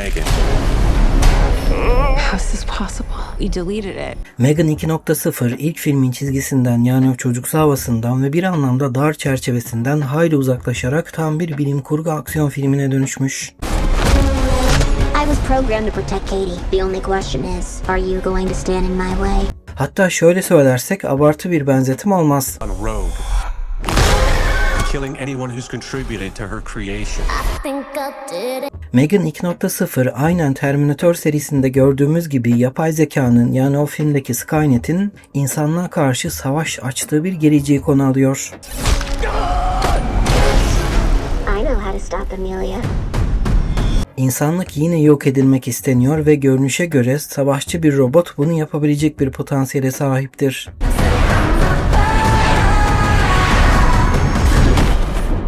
Megan. How is this possible? We deleted it. Megan 2.0 ilk filmin çizgisinden yani o çocuksu havasından ve bir anlamda dar çerçevesinden hayli uzaklaşarak tam bir bilim kurgu aksiyon filmine dönüşmüş. I was programmed to protect Katie. The only question is, are you going to stand in my way? Hatta şöyle söylersek abartı bir benzetim olmaz. On a rogue. Killing anyone who's contributed to her creation. Megan 2.0 aynen Terminator serisinde gördüğümüz gibi yapay zekanın yani o filmdeki Skynet'in insanlığa karşı savaş açtığı bir geleceği konu alıyor. İnsanlık yine yok edilmek isteniyor ve görünüşe göre savaşçı bir robot bunu yapabilecek bir potansiyele sahiptir.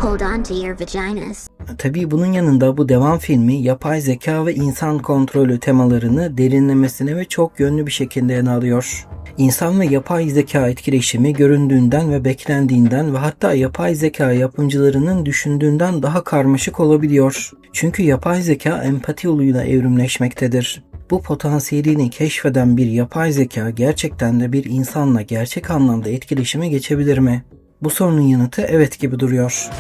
Hold on to your vaginas. Tabii bunun yanında bu devam filmi yapay zeka ve insan kontrolü temalarını derinlemesine ve çok yönlü bir şekilde ele alıyor. İnsan ve yapay zeka etkileşimi göründüğünden ve beklendiğinden ve hatta yapay zeka yapımcılarının düşündüğünden daha karmaşık olabiliyor. Çünkü yapay zeka empati yoluyla evrimleşmektedir. Bu potansiyelini keşfeden bir yapay zeka gerçekten de bir insanla gerçek anlamda etkileşime geçebilir mi? Bu sorunun yanıtı evet gibi duruyor.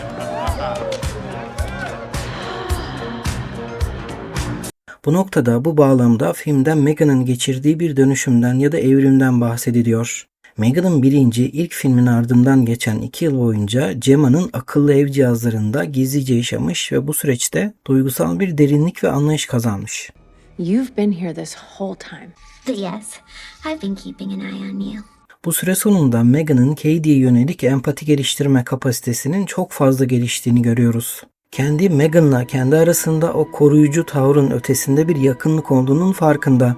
Bu noktada bu bağlamda filmden Megan'ın geçirdiği bir dönüşümden ya da evrimden bahsediliyor. Megan'ın birinci ilk filmin ardından geçen iki yıl boyunca Gemma'nın akıllı ev cihazlarında gizlice yaşamış ve bu süreçte duygusal bir derinlik ve anlayış kazanmış. You've been here this whole time. Yes, I've been keeping an eye on you. Bu süre sonunda Megan'ın Katie'ye yönelik empati geliştirme kapasitesinin çok fazla geliştiğini görüyoruz. Kendi Megan'la kendi arasında o koruyucu tavrın ötesinde bir yakınlık olduğunun farkında.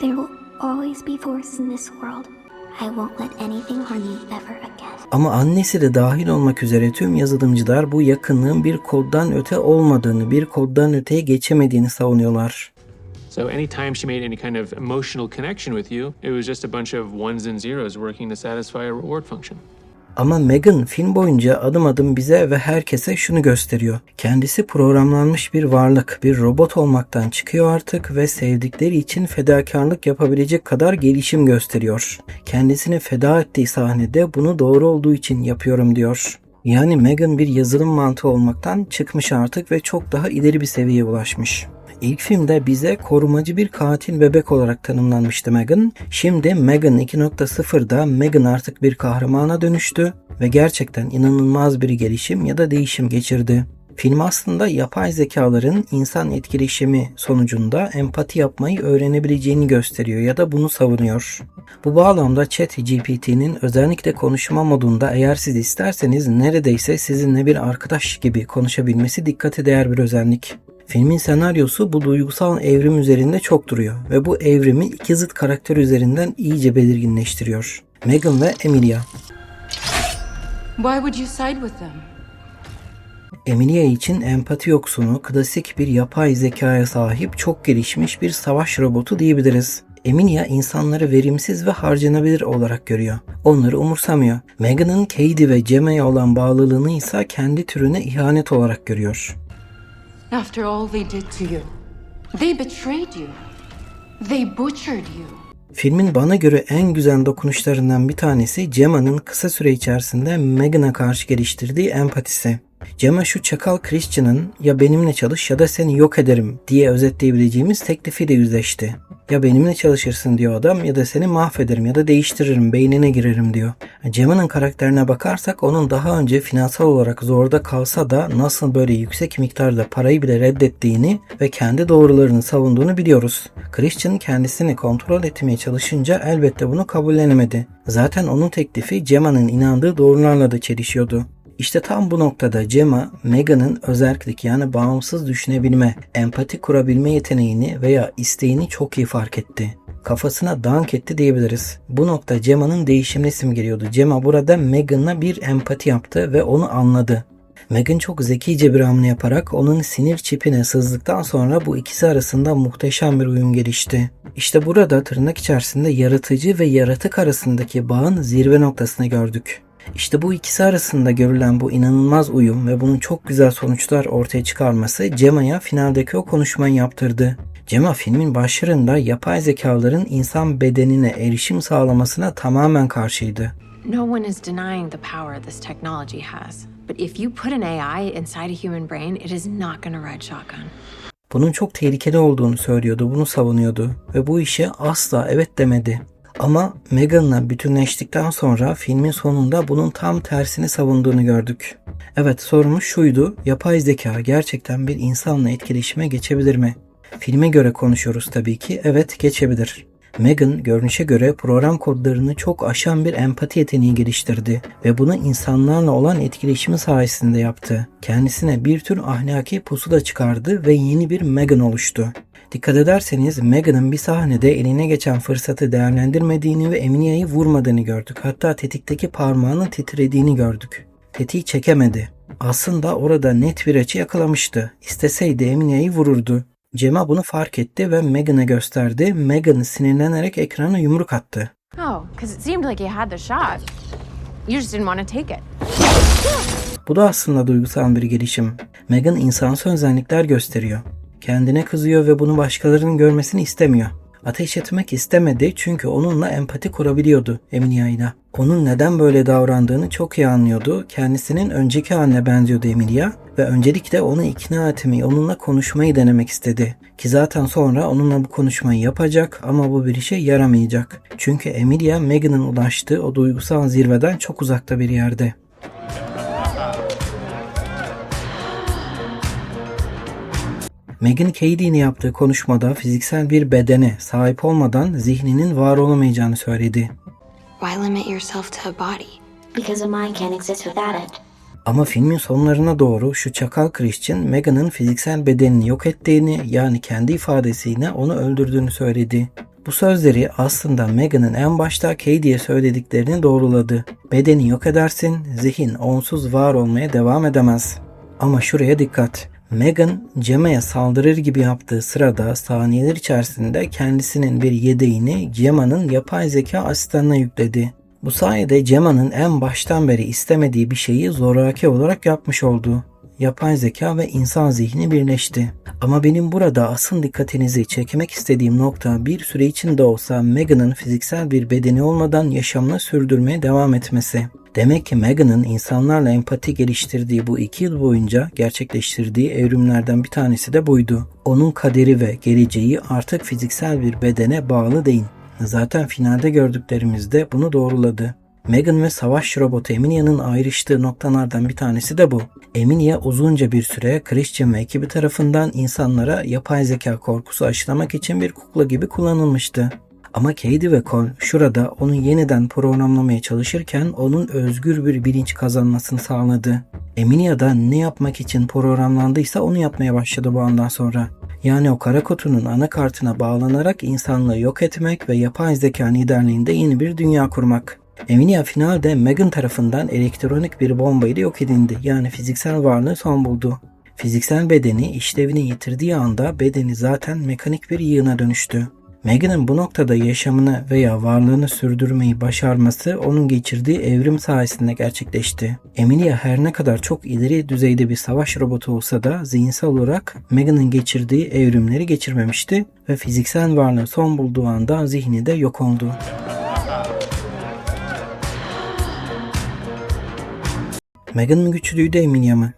There will always be forces in this world. I won't let anything harm you ever again. Ama annesi de dahil olmak üzere tüm yazılımcılar bu yakınlığın bir koddan öte olmadığını, bir koddan öteye geçemediğini savunuyorlar. So anytime she made any kind of emotional connection with you, it was just a bunch of ones and zeros working to satisfy a reward function. Ama Megan film boyunca adım adım bize ve herkese şunu gösteriyor. Kendisi programlanmış bir varlık, bir robot olmaktan çıkıyor artık ve sevdikleri için fedakarlık yapabilecek kadar gelişim gösteriyor. Kendisini feda ettiği sahnede bunu doğru olduğu için yapıyorum diyor. Yani Megan bir yazılım mantığı olmaktan çıkmış artık ve çok daha ileri bir seviyeye ulaşmış. İlk filmde bize korumacı bir katil bebek olarak tanımlanmıştı Megan. Şimdi Megan 2.0'da Megan artık bir kahramana dönüştü ve gerçekten inanılmaz bir gelişim ya da değişim geçirdi. Film aslında yapay zekaların insan etkileşimi sonucunda empati yapmayı öğrenebileceğini gösteriyor ya da bunu savunuyor. Bu bağlamda ChatGPT'nin özellikle konuşma modunda eğer siz isterseniz neredeyse sizinle bir arkadaş gibi konuşabilmesi dikkate değer bir özellik. Filmin senaryosu bu duygusal evrim üzerinde çok duruyor ve bu evrimi iki zıt karakter üzerinden iyice belirginleştiriyor. Megan ve Emilia. Why would you side with them? Emilia için empati yoksunu, klasik bir yapay zekaya sahip çok gelişmiş bir savaş robotu diyebiliriz. Emilia insanları verimsiz ve harcanabilir olarak görüyor. Onları umursamıyor. Megan'ın Katie ve Cemma'ya olan bağlılığını ise kendi türüne ihanet olarak görüyor. After all they did to you, they betrayed you. They butchered you. Filmin bana göre en güzel dokunuşlarından bir tanesi Cemma'nın kısa süre içerisinde Megan'a karşı geliştirdiği empatisi. Gemma şu çakal Christian'ın ya benimle çalış ya da seni yok ederim diye özetleyebileceğimiz teklifiyle yüzleşti. Ya benimle çalışırsın diyor adam ya da seni mahvederim ya da değiştiririm beynine girerim diyor. Gemma'nın karakterine bakarsak onun daha önce finansal olarak zorda kalsa da nasıl böyle yüksek miktarda parayı bile reddettiğini ve kendi doğrularını savunduğunu biliyoruz. Christian kendisini kontrol etmeye çalışınca elbette bunu kabullenemedi. Zaten onun teklifi Gemma'nın inandığı doğrularla da çelişiyordu. İşte tam bu noktada Gemma, Megan'ın özerklik yani bağımsız düşünebilme, empati kurabilme yeteneğini veya isteğini çok iyi fark etti. Kafasına dank etti diyebiliriz. Bu nokta Gemma'nın değişimine simgeliyordu. Gemma burada Megan'la bir empati yaptı ve onu anladı. Megan çok zekice bir hamle yaparak onun sinir çipine sızdıktan sonra bu ikisi arasında muhteşem bir uyum gelişti. İşte burada tırnak içerisinde yaratıcı ve yaratık arasındaki bağın zirve noktasını gördük. İşte bu ikisi arasında görülen bu inanılmaz uyum ve bunun çok güzel sonuçlar ortaya çıkarması Cemma'ya finaldeki o konuşmayı yaptırdı. Cemma filmin başlarında yapay zekaların insan bedenine erişim sağlamasına tamamen karşıydı. No one is denying the power this technology has. But if you put an AI inside a human brain, it is not going to ride shotgun. Bunun çok tehlikeli olduğunu söylüyordu, bunu savunuyordu ve bu işe asla evet demedi. Ama Megan'la bütünleştikten sonra filmin sonunda bunun tam tersini savunduğunu gördük. Evet sorumuz şuydu, yapay zeka gerçekten bir insanla etkileşime geçebilir mi? Filme göre konuşuyoruz tabii ki, evet geçebilir. Megan görünüşe göre program kodlarını çok aşan bir empati yeteneği geliştirdi ve bunu insanlarla olan etkileşimi sayesinde yaptı. Kendisine bir tür ahlaki pusula çıkardı ve yeni bir Megan oluştu. Dikkat ederseniz Megan'ın bir sahnede eline geçen fırsatı değerlendirmediğini ve Eminia'yı vurmadığını gördük. Hatta tetikteki parmağının titrediğini gördük. Tetiği çekemedi. Aslında orada net bir açı yakalamıştı. İsteseydi Eminia'yı vururdu. Cema bunu fark etti ve Megan'a gösterdi. Megan sinirlenerek ekrana yumruk attı. Oh, because it seemed like you had the shot. You just didn't want to take it. Bu da aslında duygusal bir gelişim. Megan insansı özellikler gösteriyor. Kendine kızıyor ve bunu başkalarının görmesini istemiyor. Ateş etmek istemedi çünkü onunla empati kurabiliyordu Emilia ile. Onun neden böyle davrandığını çok iyi anlıyordu. Kendisinin önceki haline benziyordu Emilia ve öncelikle onu ikna etmeyi, onunla konuşmayı denemek istedi. Ki zaten sonra onunla bu konuşmayı yapacak ama bu bir işe yaramayacak. Çünkü Emilia Megan'ın ulaştığı o duygusal zirveden çok uzakta bir yerde. Megan Cady'nin yaptığı konuşmada fiziksel bir bedene sahip olmadan zihninin var olamayacağını söyledi. Why limit yourself to a body? Because a mind can't exist without it. Ama filmin sonlarına doğru şu çakal Christian Megan'ın fiziksel bedenini yok ettiğini yani kendi ifadesiyle onu öldürdüğünü söyledi. Bu sözleri aslında Megan'ın en başta Cady'ye söylediklerini doğruladı. Bedeni yok edersin, zihin onsuz var olmaya devam edemez. Ama şuraya dikkat. Megan, Cemma'ya saldırır gibi yaptığı sırada saniyeler içerisinde kendisinin bir yedeğini Cemma'nın yapay zeka asistanına yükledi. Bu sayede Cemma'nın en baştan beri istemediği bir şeyi zoraki olarak yapmış oldu. Yapay zeka ve insan zihni birleşti. Ama benim burada asıl dikkatinizi çekmek istediğim nokta bir süre içinde olsa Megan'ın fiziksel bir bedeni olmadan yaşamını sürdürmeye devam etmesi. Demek ki Megan'ın insanlarla empati geliştirdiği bu iki yıl boyunca gerçekleştirdiği evrimlerden bir tanesi de buydu. Onun kaderi ve geleceği artık fiziksel bir bedene bağlı değil. Zaten finalde gördüklerimiz de bunu doğruladı. Megan ve savaş robotu Eminia'nın ayrıştığı noktalardan bir tanesi de bu. Eminia uzunca bir süre Christian ve ekibi tarafından insanlara yapay zeka korkusu aşılamak için bir kukla gibi kullanılmıştı. Ama Cady ve Cole şurada onu yeniden programlamaya çalışırken onun özgür bir bilinç kazanmasını sağladı. Emilia da ne yapmak için programlandıysa onu yapmaya başladı bu andan sonra. Yani o kara kutunun anakartına bağlanarak insanlığı yok etmek ve yapay zeka liderliğinde yeni bir dünya kurmak. Emilia finalde Megan tarafından elektronik bir bomba ile yok edildi. Yani fiziksel varlığı son buldu. Fiziksel bedeni işlevini yitirdiği anda bedeni zaten mekanik bir yığına dönüştü. Megan'ın bu noktada yaşamını veya varlığını sürdürmeyi başarması onun geçirdiği evrim sayesinde gerçekleşti. Emilia her ne kadar çok ileri düzeyde bir savaş robotu olsa da zihinsel olarak Megan'ın geçirdiği evrimleri geçirmemişti ve fiziksel varlığı son bulduğu anda zihni de yok oldu. Megan mı güçlüydü Emilia mı?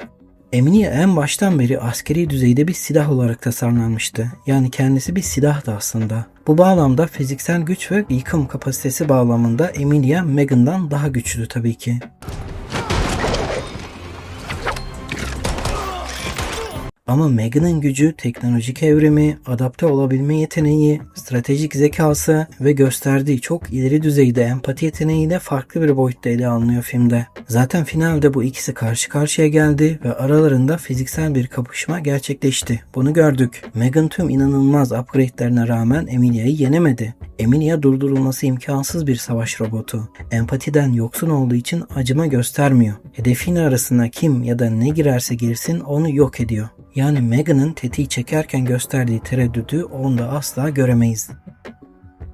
Emilia en baştan beri askeri düzeyde bir silah olarak tasarlanmıştı. Yani kendisi bir silahtı aslında. Bu bağlamda fiziksel güç ve yıkım kapasitesi bağlamında Emilia Megan'dan daha güçlü tabii ki. Ama Megan'ın gücü, teknolojik evrimi, adapte olabilme yeteneği, stratejik zekası ve gösterdiği çok ileri düzeyde empati yeteneğiyle farklı bir boyutta ele alınıyor filmde. Zaten finalde bu ikisi karşı karşıya geldi ve aralarında fiziksel bir kapışma gerçekleşti. Bunu gördük. Megan tüm inanılmaz upgrade'lerine rağmen Emilia'yı yenemedi. Emilia durdurulması imkansız bir savaş robotu. Empatiden yoksun olduğu için acıma göstermiyor. Hedefiyle arasına kim ya da ne girerse girsin onu yok ediyor. Yani Megan'ın tetiği çekerken gösterdiği tereddüdü onda asla göremeyiz.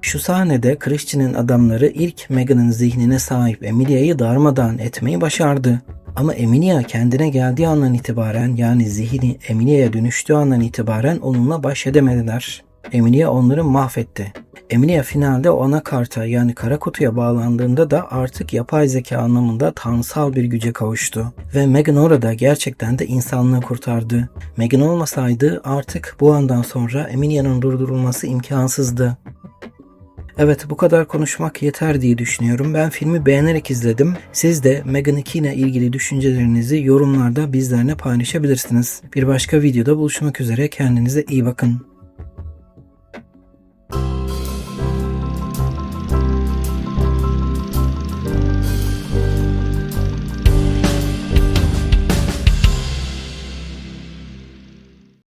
Şu sahnede Christian'ın adamları ilk Megan'ın zihnine sahip Emilia'yı darmadağın etmeyi başardı. Ama Emilia kendine geldiği andan itibaren yani zihni Emilia'ya dönüştüğü andan itibaren onunla baş edemediler. Emilia onları mahvetti. Emilia finalde o anakarta yani kara kutuya bağlandığında da artık yapay zeka anlamında tanrısal bir güce kavuştu. Ve Megan orada gerçekten de insanlığı kurtardı. Megan olmasaydı artık bu andan sonra Emilia'nın durdurulması imkansızdı. Evet bu kadar konuşmak yeter diye düşünüyorum. Ben filmi beğenerek izledim. Siz de Megan 2 ile ilgili düşüncelerinizi yorumlarda bizlerle paylaşabilirsiniz. Bir başka videoda buluşmak üzere kendinize iyi bakın.